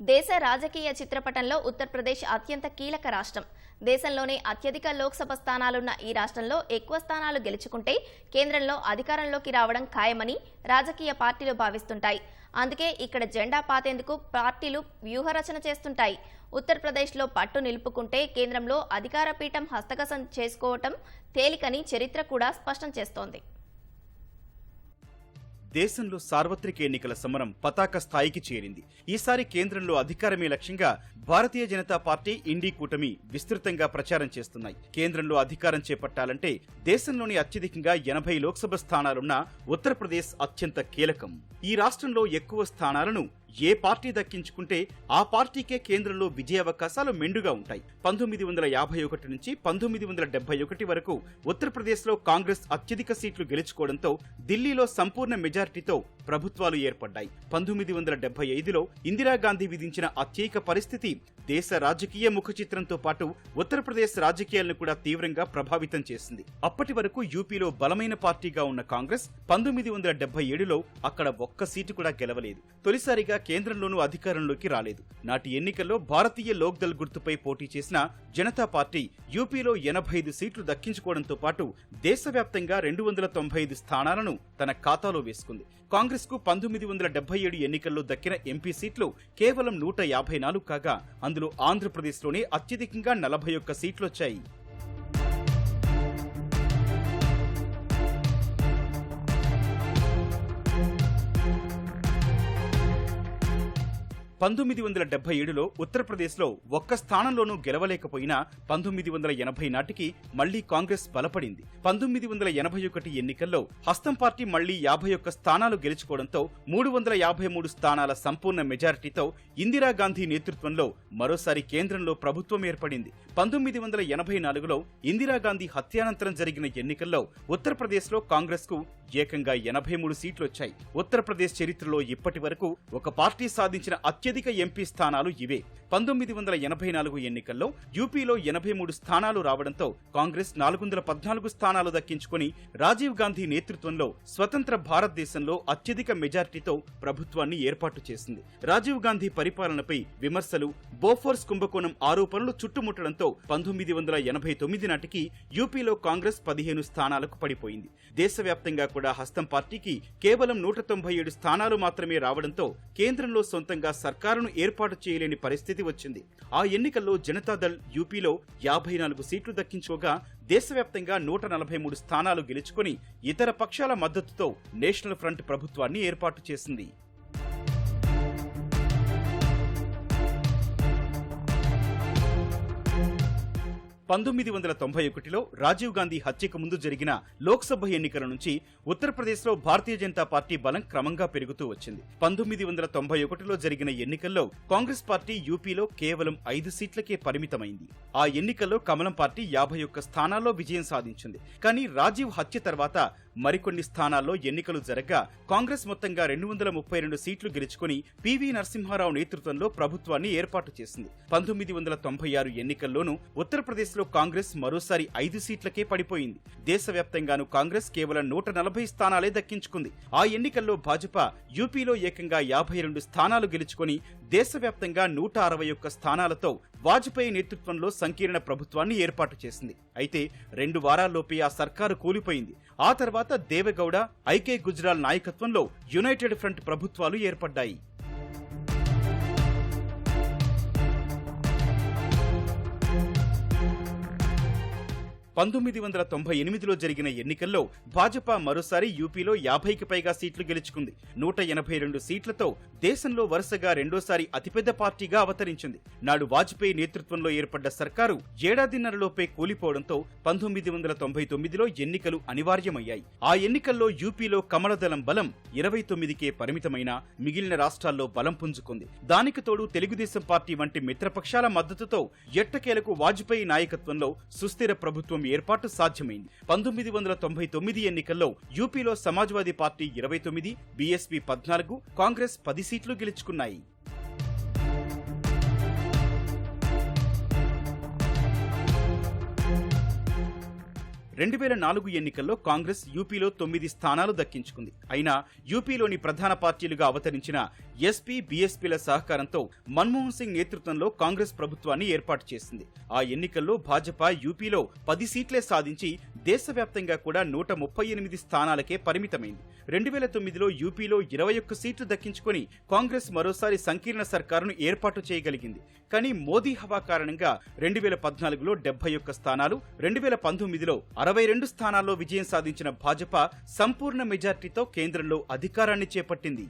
దేశ రాజకీయ చిత్రపటంలో ఉత్తరప్రదేశ్ అత్యంత కీలక రాష్ట్రం. దేశంలోనే అత్యధిక లోక్సభ స్థానాలున్న ఈ రాష్ట్రంలో ఎక్కువ స్థానాలు గెలుచుకుంటే కేంద్రంలో అధికారంలోకి రావడం ఖాయమని రాజకీయ పార్టీలు భావిస్తుంటాయి. అందుకే ఇక్కడ జెండా పాతేందుకు పార్టీలు వ్యూహరచన చేస్తుంటాయి. ఉత్తరప్రదేశ్లో పట్టు నిలుపుకుంటే కేంద్రంలో అధికార పీఠం హస్తగతం చేసుకోవటం తేలికని చరిత్ర కూడా స్పష్టం చేస్తోంది. దేశంలో సార్వత్రిక ఎన్నికల సమరం పతాక స్థాయికి చేరింది. ఈసారి కేంద్రంలో అధికారమే లక్ష్యంగా భారతీయ జనతా పార్టీ ఇండీ కూటమి విస్తృతంగా ప్రచారం చేస్తున్నాయి. కేంద్రంలో అధికారం చేపట్టాలంటే దేశంలోని అత్యధికంగా ఎనభై లోక్సభ స్థానాలున్న ఉత్తరప్రదేశ్ అత్యంత కీలకం. ఈ రాష్ట్రంలో ఎక్కువ స్థానాలను ఏ పార్టీ దక్కించుకుంటే ఆ పార్టీకే కేంద్రంలో విజయావకాశాలు మెండుగా ఉంటాయి. పంతొమ్మిది వందల యాభై ఒకటి నుంచి పంతొమ్మిది వందల డెబ్బై ఒకటి వరకు ఉత్తరప్రదేశ్లో కాంగ్రెస్ అత్యధిక సీట్లు గెలుచుకోవడంతో ఢిల్లీలో సంపూర్ణ మెజారిటీతో ప్రభుత్వాలు ఏర్పడ్డాయి. పంతొమ్మిది వందల డెబ్బై ఐదులో ఇందిరాగాంధీ విధించిన అత్యేక పరిస్థితి దేశ రాజకీయ ముఖ చిత్రంతో పాటు ఉత్తరప్రదేశ్ రాజకీయాలను కూడా తీవ్రంగా ప్రభావితం చేసింది. అప్పటి వరకు యూపీలో బలమైన పార్టీగా ఉన్న కాంగ్రెస్ పంతొమ్మిది వందల డెబ్బై ఏడులో అక్కడ ఒక్క సీటు కూడా గెలవలేదు. తొలిసారిగా కేంద్రంలోనూ అధికారంలోకి రాలేదు. నాటి ఎన్నికల్లో భారతీయ లోక్దల్ గుర్తుపై పోటీ చేసిన జనతా పార్టీ యూపీలో ఎనభై ఐదు సీట్లు దక్కించుకోవడంతో పాటు దేశవ్యాప్తంగా రెండు వందల తొంభై ఐదు స్థానాలను తన ఖాతాలో వేసుకుంది. కాంగ్రెస్కు పంతొమ్మిది వందల డెబ్బై ఏడు ఎన్నికల్లో దక్కిన ఎంపీ సీట్లు కేవలం నూట యాభై నాలుగు కాగా అందులో ఆంధ్రప్రదేశ్లోనే అత్యధికంగా నలభై ఒక్క సీట్లొచ్చాయి. పంతొమ్మిది వందల డెబ్బై ఏడులో ఉత్తరప్రదేశ్లో ఒక్క స్థానంలోనూ గెలవలేకపోయినా పంతొమ్మిది వందల ఎనభై నాటికి మళ్ళీ కాంగ్రెస్ బలపడింది. పంతొమ్మిది వందల ఎనభై ఒకటి ఎన్నికల్లో హస్తం పార్టీ మళ్ళీ యాభై ఒక్క స్థానాలు గెలుచుకోవడంతో మూడు వందల యాభై మూడు స్థానాల సంపూర్ణ మెజారిటీతో ఇందిరాగాంధీ నేతృత్వంలో మరోసారి కేంద్రంలో ప్రభుత్వం ఏర్పడింది. పంతొమ్మిది వందల ఎనభై నాలుగులో ఇందిరాగాంధీ హత్యానంతరం జరిగిన ఎన్నికల్లో ఉత్తరప్రదేశ్లో కాంగ్రెస్కు ఏకంగా ఎనభై మూడు సీట్లొచ్చాయి ఉత్తరప్రదేశ్ చరిత్రలో ఇప్పటి వరకు ఒక పార్టీ సాధించిన అత్యధిక ఎంపీ స్థానాలు ఇవే. పంతొమ్మిది వందల ఎనభై నాలుగు ఎన్నికల్లో యూపీలో ఎనభై మూడు స్థానాలు రావడంతో కాంగ్రెస్ నాలుగు వందల పద్నాలుగు స్థానాలు దక్కించుకుని రాజీవ్ గాంధీ నేతృత్వంలో స్వతంత్ర భారతదేశంలో అత్యధిక మెజార్టీతో ప్రభుత్వాన్ని ఏర్పాటు చేసింది. రాజీవ్ గాంధీ పరిపాలనపై విమర్శలు బోఫోర్స్ కుంభకోణం ఆరోపణలు చుట్టుముట్టడంతో పంతొమ్మిది వందల ఎనభై తొమ్మిది నాటికి యూపీలో కాంగ్రెస్ పదిహేను స్థానాలకు పడిపోయింది. దేశవ్యాప్తంగా కూడా హస్తం పార్టీకి కేవలం నూట తొంభై ఏడు స్థానాలు మాత్రమే రావడంతో కేంద్రంలో సొంతంగా సర్కారును ఏర్పాటు చేయలేని పరిస్థితి వచ్చింది. ఆ ఎన్నికల్లో జనతాదళ్ యూపీలో యాభై నాలుగు సీట్లు దక్కించుకోగా దేశవ్యాప్తంగా నూట నలభై మూడు స్థానాలు గెలుచుకుని ఇతర పక్షాల మద్దతుతో నేషనల్ ఫ్రంట్ ప్రభుత్వాన్ని ఏర్పాటు చేసింది. పంతొమ్మిది వందల తొంభై ఒకటిలో రాజీవ్ గాంధీ హత్యకు ముందు జరిగిన లోక్సభ ఎన్నికల నుంచి ఉత్తరప్రదేశ్లో భారతీయ జనతా పార్టీ బలం క్రమంగా పెరుగుతూ వచ్చింది. పంతొమ్మిది వందల తొంభై ఒకటిలో జరిగిన ఎన్నికల్లో కాంగ్రెస్ పార్టీ యూపీలో కేవలం ఐదు సీట్లకే పరిమితమైంది. ఆ ఎన్నికల్లో కమలం పార్టీ యాభై ఒక్క స్థానాల్లో విజయం సాధించింది. కానీ రాజీవ్ హత్య తర్వాత మరికొన్ని స్థానాల్లో ఎన్నికలు జరగ్గా కాంగ్రెస్ మొత్తంగా రెండు వందల ముప్పై రెండు సీట్లు గెలుచుకుని పివి నరసింహారావు నేతృత్వంలో ప్రభుత్వాన్ని ఏర్పాటు చేసింది. పంతొమ్మిది వందల తొంభై ఆరు ఎన్నికల్లోనూ ఉత్తరప్రదేశ్లో కాంగ్రెస్ మరోసారి ఐదు సీట్లకే పడిపోయింది. దేశవ్యాప్తంగాను కాంగ్రెస్ కేవలం నూట నలభై స్థానాలే దక్కించుకుంది. ఆ ఎన్నికల్లో భాజపా యూపీలో ఏకంగా యాభై రెండు స్థానాలు గెలుచుకుని దేశవ్యాప్తంగా నూట అరవై ఒక్క స్థానాలతో వాజ్పేయి నేతృత్వంలో సంకీర్ణ ప్రభుత్వాన్ని ఏర్పాటు చేసింది. అయితే రెండు వారాల్లోపే ఆ సర్కారు కూలిపోయింది. ఆ తర్వాత దేవెగౌడ ఐకే గుజరాల్ నాయకత్వంలో యునైటెడ్ ఫ్రంట్ ప్రభుత్వాలు ఏర్పడ్డాయి. పంతొమ్మిది వందల తొంభై ఎనిమిదిలో జరిగిన ఎన్నికల్లో భాజపా మరోసారి యూపీలో యాభైకి పైగా సీట్లు గెలుచుకుంది. నూట ఎనభై రెండు సీట్లతో దేశంలో వరుసగా రెండోసారి అతిపెద్ద పార్టీగా అవతరించింది. నాడు వాజ్పేయి నేతృత్వంలో ఏర్పడ్డ సర్కారు ఏడాదిన్నరలోపే కూలిపోవడంతో పంతొమ్మిది వందల తొంభై తొమ్మిదిలో ఎన్నికలు అనివార్యమయ్యాయి. ఆ ఎన్నికల్లో యూపీలో కమలదళం బలం ఇరవై తొమ్మిదికే పరిమితమైన మిగిలిన రాష్ట్రాల్లో బలం పుంజుకుంది. దానికి తోడు తెలుగుదేశం పార్టీ వంటి మిత్రపక్షాల మద్దతుతో ఎట్టకేలకు వాజ్పేయి నాయకత్వంలో సుస్థిర ప్రభుత్వం ఏర్పాటు సాధ్యమైంది. పంతొమ్మిది వందల తొంభై తొమ్మిది ఎన్నికల్లో యూపీలో సమాజ్వాదీ పార్టీ ఇరవై తొమ్మిది బీఎస్పీ పద్నాలుగు కాంగ్రెస్ పది సీట్లు గెలుచుకున్నాయి. రెండు వేల నాలుగు ఎన్నికల్లో కాంగ్రెస్ యూపీలో తొమ్మిది స్థానాలు దక్కించుకుంది. అయినా యూపీలోని ప్రధాన పార్టీలుగా అవతరించిన ఎస్పీ బీఎస్పీల సహకారంతో మన్మోహన్ సింగ్ నేతృత్వంలో కాంగ్రెస్ ప్రభుత్వాన్ని ఏర్పాటు చేసింది. ఆ ఎన్నికల్లో భాజపా యూపీలో పది సీట్లే సాధించి దేశవ్యాప్తంగా కూడా నూట ముప్పై ఎనిమిది స్థానాలకే పరిమితమైంది. రెండు వేల తొమ్మిదిలో యూపీలో ఇరవై ఒక్క సీట్లు దక్కించుకుని కాంగ్రెస్ మరోసారి సంకీర్ణ సర్కారును ఏర్పాటు చేయగలిగింది. కానీ మోదీ హవా కారణంగా రెండు వేల పద్నాలుగులో డెబ్బై ఒక్క స్థానాలు రెండు వేల పంతొమ్మిదిలో అరవై రెండు స్థానాల్లో విజయం సాధించిన భాజపా సంపూర్ణ మెజార్టీతో కేంద్రంలో అధికారాన్ని చేపట్టింది.